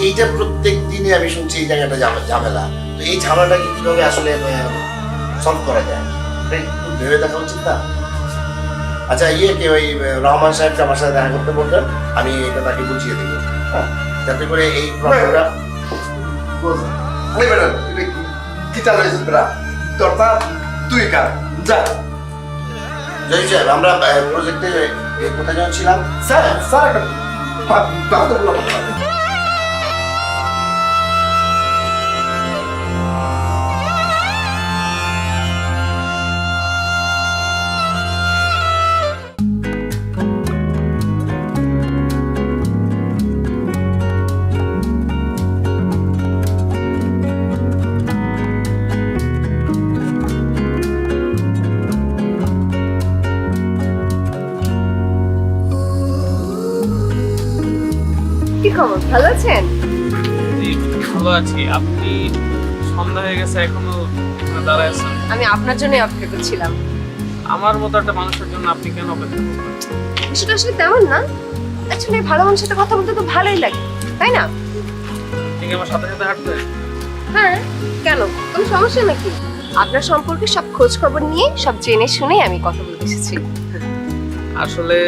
এইটা প্রত্যেক দিনই আমি শুনছি এই জায়গাটা ঝামে- ঝামেলা। তো এই ঝামেলাটাকে কীভাবে আসলে সলভ করা যায়? একটু ভেবে দেখা উচিত না? আচ্ছা ইয়ে কে ওই রহমান সাহেবকে আমার সাথে দেখা করতে বলবেন। আমি এটা তাকে বুঝিয়ে দেবো। হ্যাঁ যাতে করে এই প্রবলেমটা আরে বেটা বেটা তোরটা তুই কার? যা। জয় সাহেব আমরা প্রজেক্টে কোথায় ছিলাম? স্যার স্যার কি খবর? ভালো আছেন? ভালো আছি। আপনি সন্ধ্যা হয়ে গেছে এখনও দাঁড়ায় আছেন? আমি আপনার জন্যই অপেক্ষা করছিলাম। আমার মতো একটা মানুষের জন্য আপনি কেন অপেক্ষা করবেন? বিষয়টা আসলে তেমন না। অ্যাকচুয়ালি ভালো মানুষের সাথে কথা বলতে তো ভালোই লাগে তাই না? ঠিক আমার সাথে সাথে হাঁটতে হ্যাঁ কেন? কোনো সমস্যা নাকি? আপনার সম্পর্কে সব খোঁজ খবর নিয়ে সব জেনে শুনেই আমি কথা বলতে এসেছি। আসলে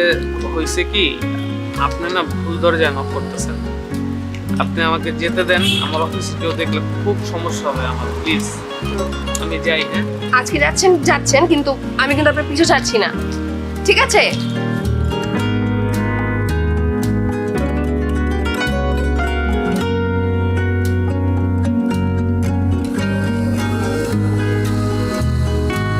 হয়েছে কি? আপনি না ভুল দরজায় নক করতেছেন। আপনি আমাকে যেতে দেন, আমার অফিসে কেউ দেখলে খুব সমস্যা হবে আমার প্লিজ আমি যাই হ্যাঁ? আজকে যাচ্ছেন যাচ্ছেন, কিন্তু আমি কিন্তু আপনার পিছু ছাড়ছি না। ঠিক আছে?